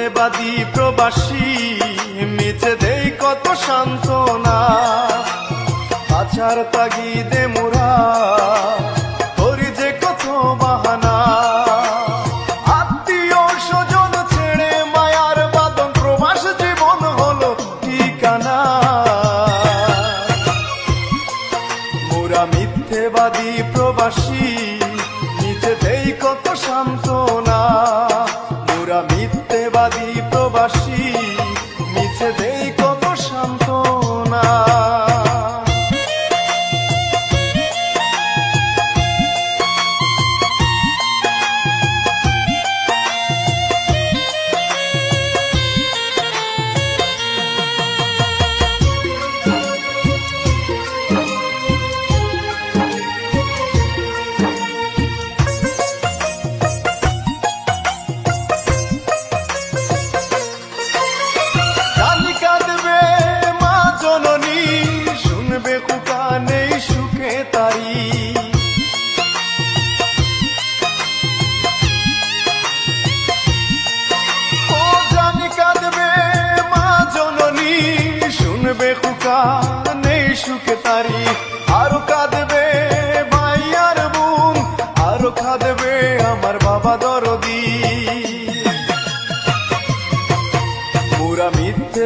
মিথ্যেবাদী প্রবাসী মিছে দেই কত সান্ত্বনা। আছার তাগিদে মোরা করি যে কত বাহানা। আত্মীয় স্বজন ছেড়ে মায়ার মোরা প্রবাসী কত সান্ত্বনা।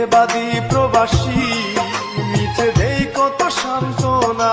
মিথ্যেবাদী প্রবাসী মিছে দেই কত সান্ত্বনা।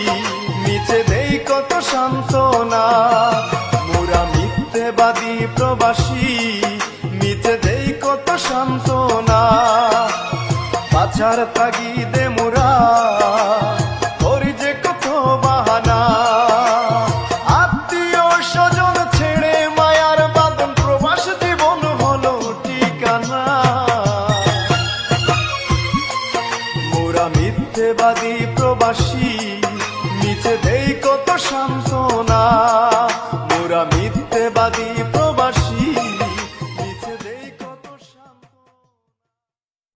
ভালোবাসি নিচে দেই কত সান্ত্বনা। বাঁচার তাগিদে মোরা করি যে কত আত্মীয় স্বজন ছেড়ে মায়ার ঠিকানা। মোরা মিথ্যেবাদী প্রবাসী মিথে দেই কত সান্ত্বনা। মোরা মিথ্যেবাদী প্রবাসী